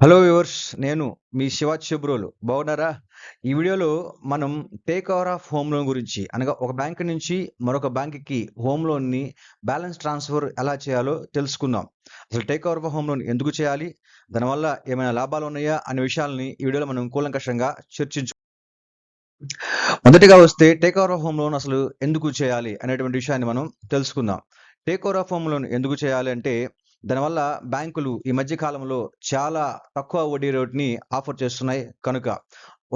Hello viewers నేను మీ శివాజ్ శుబ్రోలు బాగున్నారా? ఈ వీడియోలో మనం take over of home loan గురించి అనగా ఒక బ్యాంక్ నుంచి మరొక బ్యాంక్కి హోమ్ లోన్ని బ్యాలెన్స్ ట్రాన్స్ఫర్ ఎలా చేయాలో తెలుసుకుందాం. అసలు take over of home loan ఎందుకు చేయాలి? దానివల్ల ఏమైనా లాభాలు ఉన్నాయా? అనే విషయాల్ని ఈ వీడియోలో మనం కూలంకషంగా చర్చించు మొదటిగా వస్తే take over of home loan అసలు ఎందుకు చేయాలి అనేటువంటి విషయాన్ని మనం తెలుసుకుందాం. Take over of home loan ఎందుకు చేయాలి అంటే దానివల్ల బ్యాంకులు ఈ మధ్య కాలంలో చాలా తక్కువ వడ్డీ రేటుని ఆఫర్ చేస్తున్నాయి. కనుక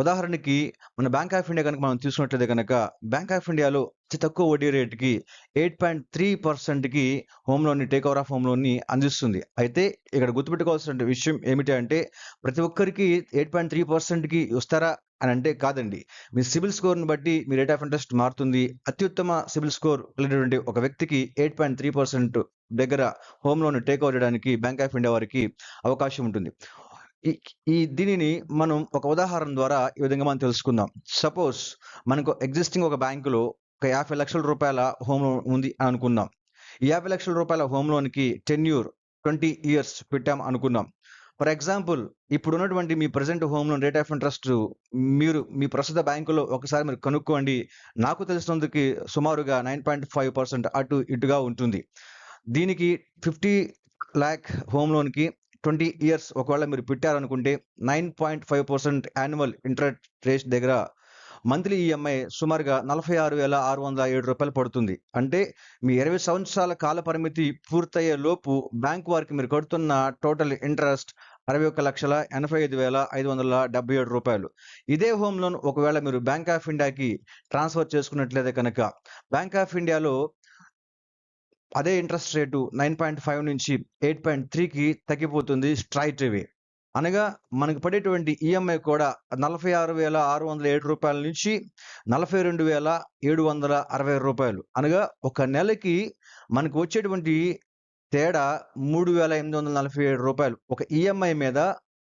ఉదాహరణకి మన బ్యాంక్ ఆఫ్ ఇండియా కనుక మనం తీసుకున్నట్లయితే కనుక బ్యాంక్ ఆఫ్ ఇండియాలో అతి తక్కువ వడ్డీ రేటుకి ఎయిట్ పాయింట్ త్రీ పర్సెంట్కి హోమ్ లోన్ని టేక్ ఓవర్ ఆఫ్ హోమ్ లోన్ని అందిస్తుంది. అయితే ఇక్కడ గుర్తుపెట్టుకోవాల్సిన విషయం ఏమిటి అంటే ప్రతి ఒక్కరికి ఎయిట్ పాయింట్ త్రీ పర్సెంట్కి వస్తారా అని అంటే కాదండి. మీ సిబిల్ స్కోర్ని బట్టి మీ రేట్ ఆఫ్ ఇంట్రెస్ట్ మారుతుంది. అత్యుత్తమ సిబిల్ స్కోర్ కలిగినటువంటి ఒక వ్యక్తికి ఎయిట్ పాయింట్ త్రీ పర్సెంట్ దగ్గర హోమ్ లోన్ టేక్ ఓవర్ చేయడానికి బ్యాంక్ ఆఫ్ ఇండియా వారికి అవకాశం ఉంటుంది. ఈ ఈ దీనిని మనం ఒక ఉదాహరణ ద్వారా ఈ విధంగా మనం తెలుసుకుందాం. సపోజ్ మనకు ఎగ్జిస్టింగ్ ఒక బ్యాంకులో ఒక యాభై లక్షల రూపాయల హోమ్ లోన్ ఉంది అని అనుకుందాం. ఈ యాభై లక్షల రూపాయల హోమ్ లోన్కి టెన్యూర్ ట్వంటీ ఇయర్స్ పెట్టాం అనుకుందాం. ఫర్ ఎగ్జాంపుల్ ఇప్పుడు ఉన్నటువంటి మీ present home loan rate of interest మీరు మీ ప్రస్తుత బ్యాంకులో ఒకసారి మీరు కనుక్కోండి. నాకు తెలిసినందుకు సుమారుగా నైన్ పాయింట్ ఫైవ్ పర్సెంట్ అటు ఇటుగా ఉంటుంది. దీనికి ఫిఫ్టీ ల్యాక్ హోమ్ లోన్కి ట్వంటీ ఇయర్స్ ఒకవేళ మీరు పెట్టారనుకుంటే nine point five percent annual interest rate దగ్గర మంత్లీ ఈఎంఐ సుమారుగా నలభై ఆరు వేల ఆరు వందల ఏడు రూపాయలు పడుతుంది. అంటే మీ ఇరవై సంవత్సరాల కాల పరిమితి పూర్తయ్యే లోపు బ్యాంక్ వారికి మీరు కడుతున్న టోటల్ ఇంట్రెస్ట్ అరవై ఒక్క లక్షల ఎనభై ఐదు వేల ఐదు వందల డెబ్బై ఏడు రూపాయలు. ఇదే హోమ్ లోన్ ఒకవేళ మీరు బ్యాంక్ ఆఫ్ ఇండియాకి ట్రాన్స్ఫర్ చేసుకున్నట్లయితే కనుక బ్యాంక్ ఆఫ్ ఇండియాలో అదే interest rate nine point five నుంచి ఎయిట్ పాయింట్ త్రీకి తగ్గిపోతుంది స్ట్రైట్ అవే అనగా మనకు పడేటువంటి ఈఎంఐ కూడా నలభై ఆరు వేల ఆరు వందల ఏడు రూపాయల నుంచి నలభై రెండు వేల ఏడు వందల అరవై రూపాయలు. అనగా ఒక నెలకి మనకు వచ్చేటువంటి తేడా మూడు వేల ఎనిమిది వందల నలభై ఏడు రూపాయలు. ఒక ఈఎంఐ మీద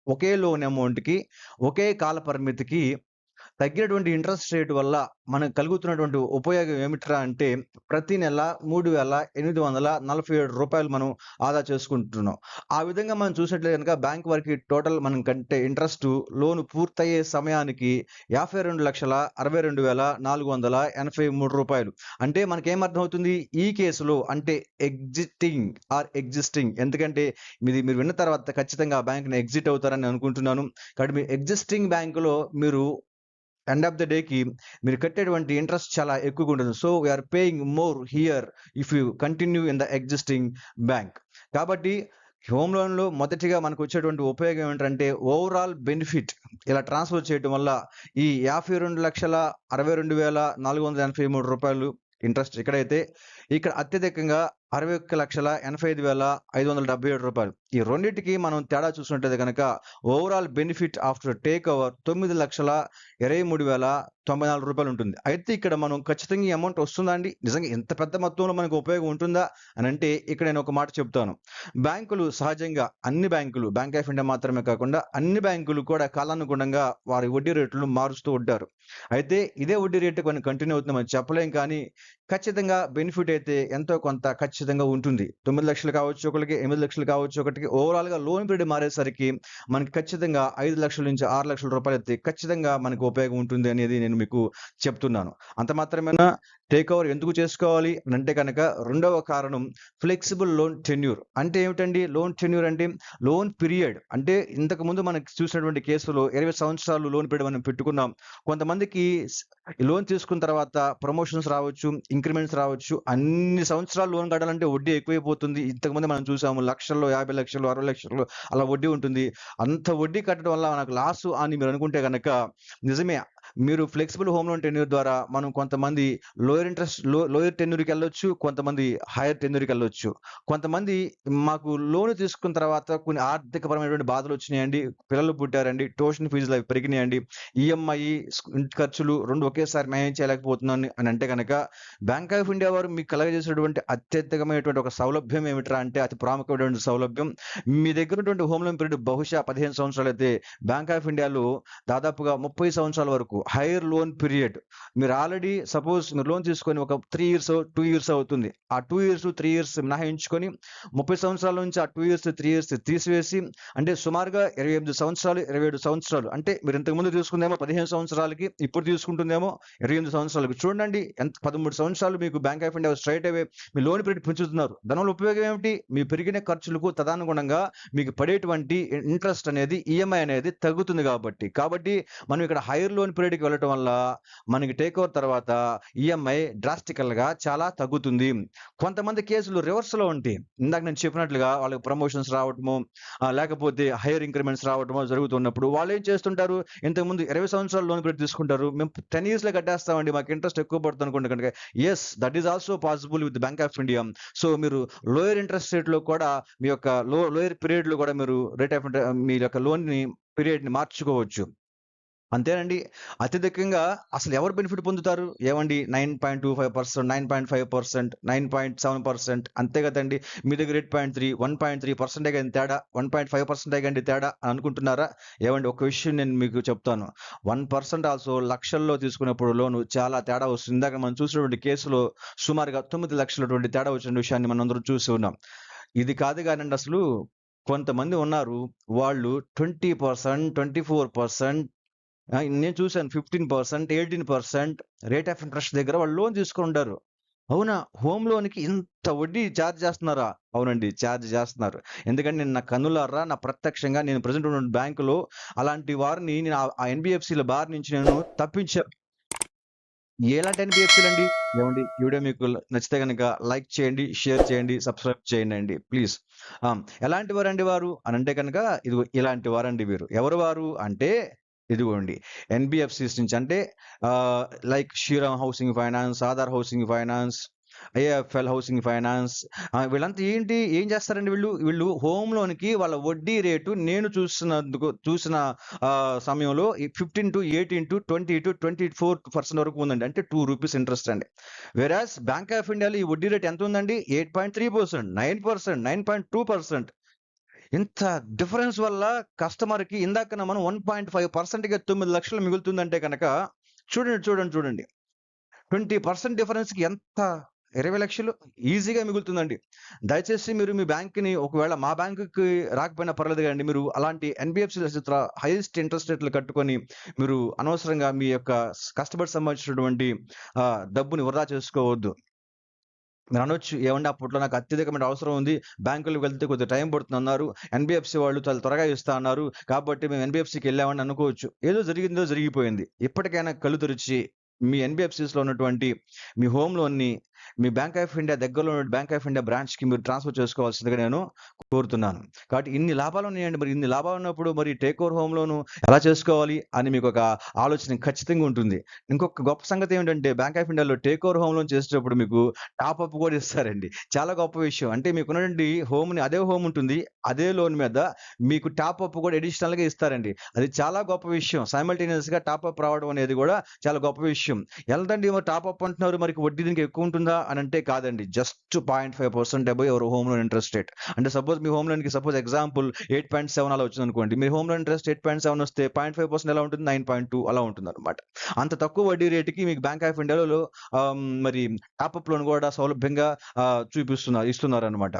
ఒకే లోన్ అమౌంట్కి ఒకే కాల పరిమితికి తగ్గినటువంటి ఇంట్రెస్ట్ రేట్ వల్ల మనకు కలుగుతున్నటువంటి ఉపయోగం ఏమిట్రా అంటే ప్రతి నెల మూడు వేల ఎనిమిది వందల నలభై ఏడు రూపాయలు మనం ఆదా చేసుకుంటున్నాం. ఆ విధంగా మనం చూసినట్లయితే కనుక బ్యాంక్ వారికి టోటల్ మనం కంటే ఇంట్రెస్ట్ లోన్ పూర్తయ్యే సమయానికి యాభై రెండు లక్షల అరవై రెండు వేల నాలుగు వందల ఎనభై మూడు రూపాయలు. అంటే మనకేమర్థం అవుతుంది ఈ కేసులో అంటే ఎగ్జిటింగ్ ఆర్ ఎగ్జిస్టింగ్. ఎందుకంటే ఇది మీరు విన్న తర్వాత ఖచ్చితంగా బ్యాంక్ని ఎగ్జిట్ అవుతారని అనుకుంటున్నాను. కాబట్టి మీ ఎగ్జిస్టింగ్ బ్యాంకులో మీరు ఎండ్ ఆఫ్ ద డేకి మీరు కట్టేటువంటి ఇంట్రెస్ట్ చాలా ఎక్కువగా ఉంటుంది. So we are paying more here if you continue in the existing bank కాబట్టి హోమ్ లోన్లో మొదటిగా మనకు వచ్చేటువంటి ఉపయోగం ఏంటంటే ఓవరాల్ బెనిఫిట్ ఇలా ట్రాన్స్ఫర్ చేయడం వల్ల ఈ యాభై రెండు లక్షల అరవై రెండు వేల నాలుగు వందల ఎనభై మూడు రూపాయలు ఇంట్రెస్ట్ ఇక్కడైతే. ఇక్కడ అత్యధికంగా అరవై ఒక్క లక్షల ఎనభై ఐదు వేల ఐదు వందల డెబ్బై ఏడు రూపాయలు. ఈ రెండింటికి మనం తేడా చూసినట్లయితే కనుక overall benefit after take over తొమ్మిది లక్షల ఇరవై మూడు వేల తొంభై నాలుగు రూపాయలు ఉంటుంది. అయితే ఇక్కడ మనం ఖచ్చితంగా ఈ అమౌంట్ వస్తుందా అండి? నిజంగా ఎంత పెద్ద మొత్తంలో మనకు ఉపయోగం ఉంటుందా అని అంటే ఇక్కడ నేను ఒక మాట చెప్తాను. బ్యాంకులు సహజంగా అన్ని బ్యాంకులు బ్యాంక్ ఆఫ్ ఇండియా మాత్రమే కాకుండా అన్ని బ్యాంకులు కూడా కాలానుగుణంగా వారి వడ్డీ రేట్లు మారుస్తూ ఉంటారు. అయితే ఇదే వడ్డీ రేటు కొన్ని కంటిన్యూ అవుతుందని చెప్పలేం కానీ ఖచ్చితంగా బెనిఫిట్ అయితే ఎంతో కొంత ఖచ్చితంగా ఉంటుంది. తొమ్మిది లక్షలు కావచ్చు ఒకరికి ఎనిమిది లక్షలు కావచ్చు ఒకటికి ఓవరాల్గా లోన్ పీరియడ్ మారేసరికి మనకి ఖచ్చితంగా ఐదు లక్షల నుంచి ఆరు లక్షల రూపాయలు అయితే ఖచ్చితంగా మనకు ఉపయోగం ఉంటుంది అనేది నేను మీకు చెప్తున్నాను. అంత మాత్రమేనా? టేక్ ఓవర్ ఎందుకు చేసుకోవాలి? అంటే కనుక రెండవ కారణం ఫ్లెక్సిబుల్ లోన్ టెన్యూర్. అంటే ఏమిటండి? లోన్ టెన్యూర్ అంటే లోన్ పీరియడ్. అంటే ఇంతకు ముందు చూసినటువంటి కేసులో ఇరవై సంవత్సరాలు లోన్ పీరియడ్ మనం పెట్టుకున్నాం. కొంతమందికి లోన్ తీసుకున్న తర్వాత ప్రమోషన్స్ రావచ్చు ఇంక్రిమెంట్స్ రావచ్చు. అన్ని సంవత్సరాలు లోన్ కట్టాలంటే వడ్డీ ఎక్కువైపోతుంది. ఇంతకుముందు మనం చూసాము లక్షల్లో యాభై లక్షలు అరవై లక్షలు అలా వడ్డీ ఉంటుంది. అంత వడ్డీ కట్టడం వల్ల మనకు లాస్ అని మీరు అనుకుంటే కనుక నిజమే. మీరు ఫ్లెక్సిబుల్ హోమ్ లోన్ టెన్యూర్ ద్వారా మనం కొంతమంది లోయర్ ఇంట్రెస్ట్లో లోయర్ టెన్యూర్కి వెళ్ళొచ్చు కొంతమంది హైయర్ టెన్యూర్కి వెళ్ళొచ్చు. కొంతమంది మాకు లోన్ తీసుకున్న తర్వాత కొన్ని ఆర్థికపరమైనటువంటి బాధలు వచ్చినాయండి. పిల్లలు పుట్టారండి ట్యూషన్ ఫీజులు అవి పెరిగినాయండి. ఈఎంఐ ఇంటి ఖర్చులు రెండు ఒకేసారి మేనేజ్ చేయలేకపోతున్నాను అని అంటే కనుక బ్యాంక్ ఆఫ్ ఇండియా వారు మీకు కలగజేసినటువంటి అత్యధికమైనటువంటి ఒక సౌలభ్యం ఏమిట్రా అంటే అతి ప్రాముఖ్యమైనటువంటి సౌలభ్యం. మీ దగ్గర ఉన్నటువంటి హోమ్ లోన్ పీరియడ్ బహుశా పదిహేను సంవత్సరాలు అయితే బ్యాంక్ ఆఫ్ ఇండియాలో దాదాపుగా ముప్పై సంవత్సరాల వరకు హైయర్ లోన్ పీరియడ్. మీరు ఆల్రెడీ సపోజ్ మీరు లోన్ తీసుకొని ఒక త్రీ ఇయర్స్ టూ ఇయర్స్ అవుతుంది. ఆ టూ ఇయర్స్ త్రీ ఇయర్స్ మినహాయించుకొని ముప్పై సంవత్సరాల నుంచి ఆ టూ ఇయర్స్ త్రీ ఇయర్స్ తీసివేసి అంటే సుమారుగా ఇరవై ఎనిమిది సంవత్సరాలు ఇరవై ఏడు సంవత్సరాలు అంటే మీరు ఇంతకు ముందు తీసుకుందేమో పదిహేను సంవత్సరాలకి ఇప్పుడు తీసుకుంటుందేమో ఇరవై ఎనిమిది సంవత్సరాలకి. చూడండి ఎంత పదమూడు సంవత్సరాలు మీకు bank of India straight away me loan period పెంచుతున్నారు. దానివల్ల ఉపయోగం ఏమిటి? మీ పెరిగిన ఖర్చులకు తదనుగుణంగా మీకు పడేటువంటి ఇంట్రెస్ట్ అనేది ఈఎంఐ అనేది తగ్గుతుంది కాబట్టి. కాబట్టి మనం ఇక్కడ హైయర్ లోన్ పీరియడ్ పీరియడ్కి వెళ్ళటం వల్ల మనకి టేక్ ఓవర్ తర్వాత ఈఎంఐ డ్రాస్టికల్గా చాలా తగ్గుతుంది. కొంతమంది కేసులు రివర్స్లో ఉంటాయి. ఇందాక నేను చెప్పినట్లుగా వాళ్ళకి ప్రమోషన్స్ రావటము లేకపోతే హైయర్ ఇంక్రిమెంట్స్ రావటము జరుగుతున్నప్పుడు వాళ్ళు ఏం చేస్తుంటారు? ఇంతకుముందు ఇరవై సంవత్సరాలు లోన్ పెట్టి తీసుకుంటారు. మేము టెన్ ఇయర్స్లో కట్టేస్తామండి. మాకు ఇంట్రెస్ట్ ఎక్కువ పడుతుంది అనుకుంటే కనుక yes that is also possible with bank of India so మీరు లోయర్ ఇంట్రెస్ట్ రేట్లో కూడా మీ యొక్క లో లోయర్ పీరియడ్లో కూడా మీరు రేట్ ఆఫ్ మీ యొక్క లోన్ పీరియడ్ని పీరియడ్ని మార్చుకోవచ్చు. అంతేనండి. అత్యధికంగా అసలు ఎవరు బెనిఫిట్ పొందుతారు? ఏమండి nine point two five percent nine point five percent nine point seven percent అంతే కదండి. మీ దగ్గర eight point three one point three పర్సెంటే కానీ తేడా? వన్ పాయింట్ ఫైవ్ పర్సెంటే కానీ తేడా? అని అనుకుంటున్నారా? ఏమండి ఒక విషయం నేను మీకు చెప్తాను. వన్ పర్సెంట్ ఆల్సో లక్షల్లో తీసుకున్నప్పుడు లోను చాలా తేడా వస్తుంది. ఇందాక మనం చూసినటువంటి కేసులో సుమారుగా తొమ్మిది లక్షలటువంటి తేడా వచ్చిన విషయాన్ని మనం అందరం చూసి ఉన్నాం. ఇది కాదు కానండి అసలు కొంతమంది ఉన్నారు. వాళ్ళు twenty percent twenty four percent నేను చూశాను fifteen percent eighteen percent rate of interest దగ్గర వాళ్ళు లోన్ తీసుకొని ఉంటారు అవునా హోమ్ లోన్కి ఇంత వడ్డీ ఛార్జ్ చేస్తున్నారా? అవునండి ఛార్జ్ చేస్తున్నారు. ఎందుకంటే నేను నా కన్నులారా నా ప్రత్యక్షంగా నేను ప్రజెంట్ ఉన్న బ్యాంకులో అలాంటి వారిని నేను ఆ ఎన్బిఎఫ్సిల బారి నుంచి నేను తప్పించా. ఎలాంటి ఎన్బిఎఫ్సీలు అండి ఏమండి? ఈ వీడియో మీకు నచ్చితే కనుక లైక్ చేయండి షేర్ చేయండి సబ్స్క్రైబ్ చేయండి అండి ప్లీజ్. ఎలాంటి వారండి వారు? అని అంటే కనుక ఇది ఇలాంటి వారండి వీరు. ఎవరు వారు? అంటే ఇదిగోండి. ఎన్బిఎఫ్సిస్ నుంచి అంటే like Shriram housing finance Aadhar housing finance IIFL housing finance వీళ్ళంతా ఏంటి ఏం చేస్తారండి వీళ్ళు? వీళ్ళు హోమ్ లోన్కి వాళ్ళ వడ్డీ రేటు నేను చూసినందుకు చూసిన సమయంలో fifteen to eighteen to twenty to twenty four percent వరకు ఉందండి. అంటే టూ రూపీస్ ఇంట్రెస్ట్ అండి. వెరాస్ బ్యాంక్ ఆఫ్ ఇండియాలో ఈ వడ్డీ రేట్ ఎంత ఉందండి? Eight point three percent nine percent nine point two percent ఇంత డిఫరెన్స్ వల్ల కస్టమర్కి ఇందాక మనం వన్ పాయింట్ ఫైవ్ పర్సెంట్గా తొమ్మిది లక్షలు మిగులుతుందంటే కనుక చూడండి చూడండి చూడండి. ట్వంటీ పర్సెంట్ డిఫరెన్స్కి ఎంత? ఇరవై లక్షలు ఈజీగా మిగులుతుందండి. దయచేసి మీరు మీ బ్యాంక్ని ఒకవేళ మా బ్యాంకుకి రాకపోయినా పర్లేదు కానీ మీరు అలాంటి ఎన్బిఎఫ్సి హైయెస్ట్ ఇంట్రెస్ట్ రేట్లు కట్టుకొని మీరు అనవసరంగా మీ యొక్క కస్టమర్ సంబంధించినటువంటి డబ్బుని వృధా చేసుకోవద్దు. మీరు అనొచ్చు ఏమంటే అప్పట్లో నాకు అత్యధికమైన అవసరం ఉంది. బ్యాంకులకు వెళ్తే కొద్దిగా టైం పడుతుంది అన్నారు ఎన్బిఎఫ్సి వాళ్ళు చాలా త్వరగా ఇస్తా అన్నారు కాబట్టి మేము ఎన్బిఎఫ్సికి వెళ్ళామని అనుకోవచ్చు. ఏదో జరిగిందో జరిగిపోయింది. ఇప్పటికైనా కళ్ళు తెరిచి మీ ఎన్బిఎఫ్సిస్లో లో ఉన్నటువంటి మీ హోమ్ లోన్ని మీ బ్యాంక్ ఆఫ్ ఇండియా దగ్గరలో ఉన్న బ్యాంక్ ఆఫ్ ఇండియా బ్రాంచ్కి మీరు ట్రాన్స్ఫర్ చేసుకోవాల్సిందిగా నేను కోరుతున్నాను. కాబట్టి ఇన్ని లాభాలు ఉన్నాయండి. మరి ఇన్ని లాభాలు ఉన్నప్పుడు మరి టేక్ ఓవర్ హోమ్ లోను ఎలా చేసుకోవాలి అని మీకు ఒక ఆలోచన ఖచ్చితంగా ఉంటుంది. ఇంకొక గొప్ప సంగతి ఏంటంటే బ్యాంక్ ఆఫ్ ఇండియాలో టేక్ ఓవర్ హోమ్ లోన్ చేసేటప్పుడు మీకు టాప్ అప్ కూడా ఇస్తారండి. చాలా గొప్ప విషయం. అంటే మీకు ఉన్నటువంటి హోమ్ని అదే హోమ్ ఉంటుంది. అదే లోన్ మీద మీకు టాప్ అప్ కూడా అడిషనల్గా ఇస్తారండి. అది చాలా గొప్ప విషయం. సైమల్టేనియస్గా టాప్ అప్ రావడం అనేది కూడా చాలా గొప్ప విషయం. ఎంతండి మరి టాప్ అప్ అంటున్నారు? మరి వడ్డీ దీనికి ఎక్కువ ఉంటుంది? అని అంటే కాదండి. Just point five percent above ఎవరు హోమ్ లోన్ ఇంట్రెస్ట్ రేట్ అంటే సపోజ్ మీ హోమ్ లోన్కి suppose example eight point seven అలా వచ్చింది అనుకోండి. మీ home loan interest eight point seven వస్తే పాయింట్ ఫైవ్ పర్సెంట్ ఎలా ఉంటుంది? నైన్ పాయింట్ టూ అలా ఉంటుంది అనమాట అంత తక్కువ వడ్డీ రేటుకి మీకు బ్యాంక్ ఆఫ్ ఇండియాలో మరి టాప్అప్ లోన్ కూడా సౌలభ్యంగా చూపిస్తున్నారు ఇస్తున్నారు అనమాట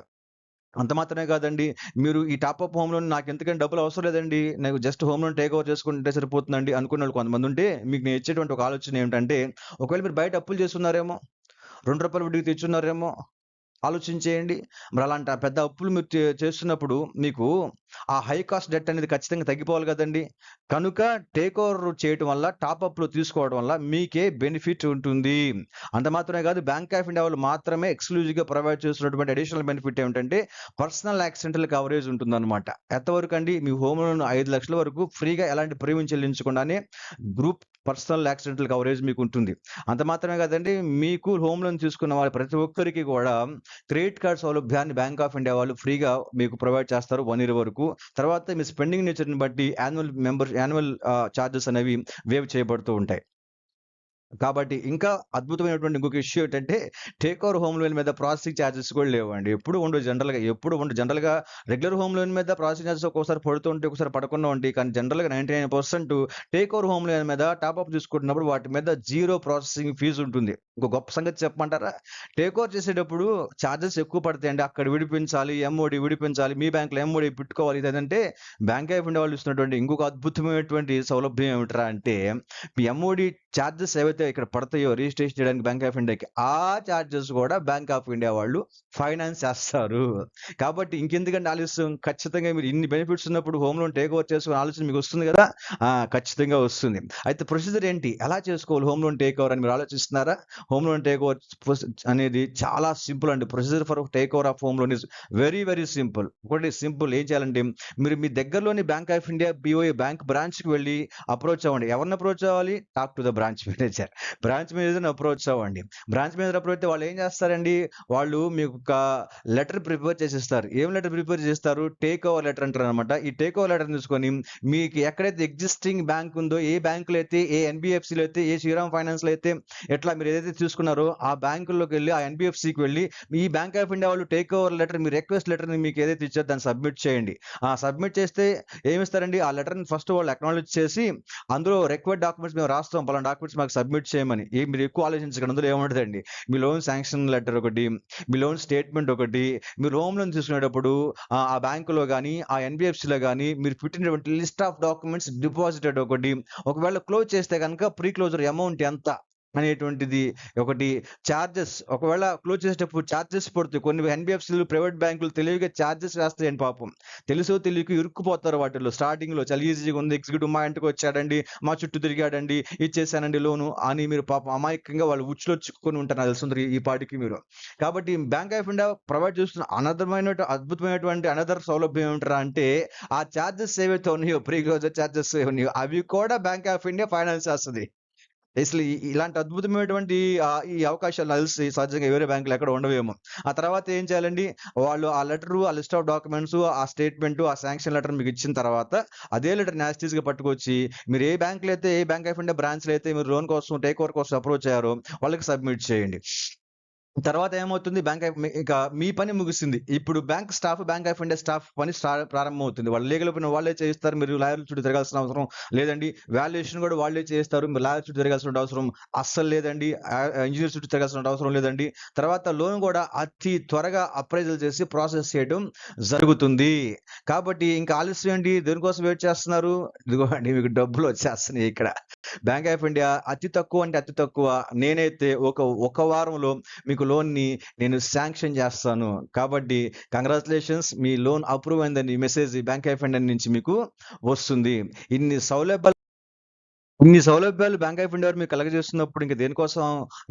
అంత మాత్రమే కాదండి. మీరు ఈ టాప్అప్ హోమ్ లోన్ నాకు ఎందుకంటే డబ్బులు అవసరం లేదండి. నాకు just home loan take over చేసుకుంటే సరిపోతుందండి అనుకున్న వాళ్ళు కొంతమంది ఉంటే మీకు నేను ఇచ్చేటువంటి ఒక ఆలోచన ఏమిటంటే ఒకవేళ మీరు బయట అప్పులు చేస్తున్నారేమో రెండు రూపాయలు వడ్డీకి తెచ్చున్నారేమో? ఆలోచించేయండి. మరి అలాంటి పెద్ద అప్పులు మీరు చేస్తున్నప్పుడు మీకు ఆ హై కాస్ట్ డెట్ అనేది ఖచ్చితంగా తగ్గిపోవాలి కదండి. కనుక టేక్ ఓవర్ చేయటం వల్ల టాప్ అప్లు తీసుకోవడం వల్ల మీకే బెనిఫిట్ ఉంటుంది. అంత మాత్రమే కాదు బ్యాంక్ ఆఫ్ ఇండియా వాళ్ళు మాత్రమే ఎక్స్క్లూజివ్గా గా ప్రొవైడ్ చేస్తున్నటువంటి అడిషనల్ బెనిఫిట్ ఏమిటంటే పర్సనల్ యాక్సిడెంటల్ కవరేజ్ ఉంటుందన్నమాట. ఎంతవరకు అండి? మీ హోమ్ లోన్ ఐదు లక్షల వరకు ఫ్రీగా ఎలాంటి ప్రీమియం చెల్లించకుండానే గ్రూప్ పర్సనల్ యాక్సిడెంటల్ కవరేజ్ మీకు ఉంటుంది అంత మాత్రమే కాదండి మీకు హోమ్ లోన్ తీసుకున్న వాళ్ళు ప్రతి ఒక్కరికి కూడా క్రెడిట్ కార్డ్ సౌలభ్యాన్ని బ్యాంక్ ఆఫ్ ఇండియా వాళ్ళు ఫ్రీగా మీకు ప్రొవైడ్ చేస్తారు వన్ ఇయర్ వరకు. తర్వాత మీ స్పెండింగ్ నేచర్ని బట్టి యాన్యువల్ మెంబర్ యాన్యువల్ చార్జెస్ అనేవి వేవ్ చేయబడుతూ ఉంటాయి. కాబట్టి ఇంకా అద్భుతమైనటువంటి ఇంకొక ఇష్యూ ఏంటంటే టేక్ ఓవర్ హోమ్ లోన్ మీద ప్రాసెసింగ్ ఛార్జెస్ కూడా లేవండి. ఎప్పుడు ఉండవు జనరల్గా ఎప్పుడు ఉండవు. జనరల్గా రెగ్యులర్ హోమ్ లోన్ మీద ప్రాసెసింగ్ ఛార్జెస్ ఒక్కోసారి పడుతుంటే ఒకసారి పడకుండా ఉంటాయి. కానీ జనరల్గా ninety nine percent take over home loan మీద టాప్ అప్ తీసుకుంటున్నప్పుడు వాటి మీద జీరో ప్రాసెసింగ్ ఫీజు ఉంటుంది. ఇంకో గొప్ప సంగతి చెప్పమంటారా? టేక్ ఓవర్ చేసేటప్పుడు ఛార్జెస్ ఎక్కువ పడతాయండి. అక్కడ విడిపించాలి ఎంఓడి విడిపించాలి మీ బ్యాంక్లో ఎంఓడి పెట్టుకోవాలి. ఇదంటే బ్యాంక్ ఆఫ్ ఇండియా వాళ్ళు ఇస్తున్నటువంటి ఇంకొక అద్భుతమైనటువంటి సౌలభ్యం ఏమిట్రా అంటే మీ ఎంఓడి ఛార్జెస్ ఏవైతే ఇక్కడ పడతాయో రిజిస్ట్రేషన్ చేయడానికి బ్యాంక్ ఆఫ్ ఇండియాకి ఆ ఛార్జెస్ కూడా బ్యాంక్ ఆఫ్ ఇండియా వాళ్ళు ఫైనాన్స్ చేస్తారు. కాబట్టి ఇంకెందుకంటే ఆలస్యం? ఖచ్చితంగా మీరు ఇన్ని బెనిఫిట్స్ ఉన్నప్పుడు హోమ్ లోన్ టేక్ ఓవర్ చేసుకునే ఆలోచన మీకు వస్తుంది కదా? ఖచ్చితంగా వస్తుంది. అయితే ప్రొసీజర్ ఏంటి? ఎలా చేసుకోవాలి హోమ్ లోన్ టేక్ ఓవర్ అని మీరు ఆలోచిస్తున్నారా? హోమ్ లోన్ టేక్ ఓవర్ అనేది చాలా సింపుల్ అండి. Procedure for take over of home loan is very very simple ఒకటి సింపుల్ ఏం చేయాలంటే మీరు మీ దగ్గరలోని bank of India BOA bank బ్రాంచ్కి వెళ్ళి అప్రోచ్ అవ్వండి. ఎవరిని అప్రోచ్ అవ్వాలి? Talk to the branch manager branch manager approach అవ్వండి. బ్రాంచ్ మేనేజర్ అప్రోచ్ అయితే వాళ్ళు ఏం చేస్తారండి? వాళ్ళు మీకు ఒక లెటర్ ప్రిపేర్ చేసిస్తారు. ఏం లెటర్ ప్రిపేర్ చేస్తారు? టేక్ ఓవర్ లెటర్ అంటారు అనమాట ఈ టేక్ ఓవర్ లెటర్ తీసుకొని మీకు ఎక్కడైతే ఎగ్జిస్టింగ్ బ్యాంక్ ఉందో ఏ బ్యాంకులో అయితే ఏ ఎన్బిఎఫ్సిలో అయితే ఏ శ్రీరామ్ ఫైనాన్స్లో అయితే ఎట్లా మీరు ఏదైతే తీసుకున్నారో ఆ బ్యాంకుల్లోకి వెళ్ళి ఆ ఎన్బిఎఫ్సికి వెళ్ళి ఈ బ్యాంక్ ఆఫ్ ఇండియా వాళ్ళు టేక్ ఓవర్ లెటర్ మీ రిక్వెస్ట్ లెటర్ మీకు ఏదైతే ఇచ్చారో దాన్ని సబ్మిట్ చేయండి. ఆ సబ్మిట్ చేస్తే ఏమిస్తారండి? ఆ లెటర్ని ఫస్ట్ వాళ్ళు అక్నాలెడ్జ్ చేసి అందులో రిక్వైర్డ్ డాక్యుమెంట్స్ మేము రాస్తాం పలానా డాక్యుమెంట్స్ మాకు సబ్మిట్ చేయమని. ఏ మీరు ఎక్కువ ఆలోచించకండి అందులో ఏముంటుందండి మీ లోన్ శాంక్షన్ లెటర్ ఒకటి మీ లోన్ స్టేట్మెంట్ ఒకటి మీరు హోమ్ లోన్ తీసుకునేటప్పుడు ఆ ఆ బ్యాంకులో కానీ ఆ ఎన్బిఎఫ్సిలో కానీ మీరు పెట్టినటువంటి లిస్ట్ ఆఫ్ డాక్యుమెంట్స్ డిపాజిటెడ్ ఒకటి. ఒకవేళ క్లోజ్ చేస్తే కనుక ప్రీ క్లోజర్ అమౌంట్ ఎంత? అనేటువంటిది ఒకటి. చార్జెస్ ఒకవేళ క్లోజ్ చేసేటప్పుడు ఛార్జెస్ పడుతాయి. కొన్ని ఎన్బిఎఫ్సీలు ప్రైవేట్ బ్యాంకులు తెలివిగా చార్జెస్ వేస్తాయని పాపం. తెలుసో తెలియక ఇరుక్కుపోతారు వాటిలో స్టార్టింగ్లో. చాలా ఈజీగా ఉంది. ఎగ్జిక్యూటివ్ మా ఇంటికి వచ్చాడండి మా చుట్టూ తిరిగాడండి ఇచ్చేసానండి లోను అని మీరు పాపం అమాయకంగా వాళ్ళు ఉచ్చులో చిక్కుకొని ఉంటారు నాకు ఈ పాటికి మీరు. కాబట్టి బ్యాంక్ ఆఫ్ ఇండియా ప్రొవైడ్ చేస్తున్న అనదరమైన అద్భుతమైనటువంటి అనదర్ సౌలభ్యం ఏమిటారా అంటే ఆ ఛార్జెస్ ఏవైతే ఉన్నాయో ప్రీ క్లోజర్ చార్జెస్ ఉన్నాయో అవి కూడా బ్యాంక్ ఆఫ్ ఇండియా ఫైనాన్స్ చేస్తుంది. అసలు ఇలాంటి అద్భుతమైనటువంటి ఈ అవకాశాలు నాకు సహజంగా వేరే బ్యాంకులు ఎక్కడ ఉండవేమో. ఆ తర్వాత ఏం చేయాలండి? వాళ్ళు ఆ లెటర్ ఆ లిస్ట్ ఆఫ్ డాక్యుమెంట్స్ ఆ స్టేట్మెంట్ ఆ శాంక్షన్ లెటర్ మీకు ఇచ్చిన తర్వాత అదే లెటర్ నాస్టీస్గా పట్టుకొచ్చి మీరు ఏ బ్యాంకులు అయితే ఏ బ్యాంక్ ఆఫ్ ఇండియా బ్రాంచ్లు అయితే మీరు లోన్ కోసం టేక్ ఓవర్ కోసం అప్రోచ్ అయ్యారో వాళ్ళకి సబ్మిట్ చేయండి. తర్వాత ఏమవుతుంది? బ్యాంక్ ఆఫ్ ఇక మీ పని ముగిసింది. ఇప్పుడు bank staff bank of India staff పని ప్రారంభం అవుతుంది వాళ్ళు లీగల్ పని వాళ్ళే చేయిస్తారు. మీరు లాయర్ చుట్టూ తిరగాల్సిన అవసరం లేదండి. వాల్యుయేషన్ కూడా వాళ్ళే చేస్తారు మీరు లాయర్ చుట్టూ తిరగాల్సిన అవసరం అస్సలు లేదండి. ఇంజనీర్ చుట్టూ తిరగాల్సిన అవసరం లేదండి. తర్వాత లోన్ కూడా అతి త్వరగా అప్రైజల్ చేసి ప్రాసెస్ చేయడం జరుగుతుంది. కాబట్టి ఇంకా ఆలస్యం ఏంటి? దేనికోసం వెయిట్ చేస్తున్నారు? ఇదిగోండి మీకు డబ్బులు వచ్చేస్తున్నాయి ఇక్కడ. బ్యాంక్ ఆఫ్ ఇండియా అతి తక్కువ అంటే అతి తక్కువ. నేనైతే ఒక ఒక వారంలో మీకు లోన్ని నేను శాంక్షన్ చేస్తాను. కాబట్టి కంగ్రాచులేషన్స్ మీ లోన్ అప్రూవ్ అయిందని మెసేజ్ బ్యాంక్ ఆఫ్ ఇండియా నుంచి మీకు వస్తుంది. ఇన్ని సౌలభ్యాలు ఇన్ని సౌలభ్యాలు బ్యాంక్ ఆఫ్ ఇండియా మీరు మీకు కలగజేస్తున్నప్పుడు ఇంకా దేనికోసం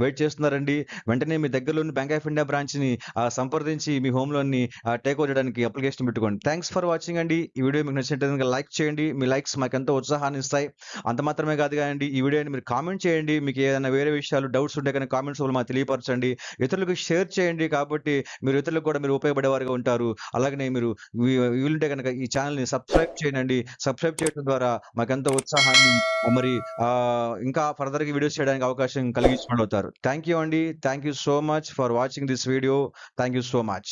వెయిట్ చేస్తున్నారండి? వెంటనే మీ దగ్గరలోని బ్యాంక్ ఆఫ్ ఇండియా బ్రాంచ్ని సంప్రదించి మీ హోమ్ లోన్ని టేక్ ఓవర్ చేయడానికి అప్లికేషన్ పెట్టుకోండి. థ్యాంక్స్ ఫర్ వాచింగ్ అండి. ఈ వీడియో మీకు నచ్చినట్టు లైక్ చేయండి. మీ లైక్స్ మాకు ఎంతో ఉత్సాహాన్ని ఇస్తాయి. అంత మాత్రమే కాదు కానీ ఈ వీడియోని మీరు కామెంట్ చేయండి. మీకు ఏదైనా వేరే విషయాలు డౌట్స్ ఉంటే కానీ కామెంట్స్ వల్ల మాకు తెలియపరచండి. ఇతరులకు షేర్ చేయండి కాబట్టి మీరు ఇతరులకు కూడా మీరు ఉపయోగపడేవారుగా ఉంటారు. అలాగనే మీరు వీలుంటే కనుక ఈ ఛానల్ని సబ్స్క్రైబ్ చేయండి. సబ్స్క్రైబ్ చేయడం ద్వారా మాకెంతో ఉత్సాహాన్ని మరి ఇంకా ఫర్దర్గా వీడియోస్ చేయడానికి అవకాశం కలిగించిన అవుతారు థ్యాంక్ యూ అండి. Thank you so much for watching this video thank you so much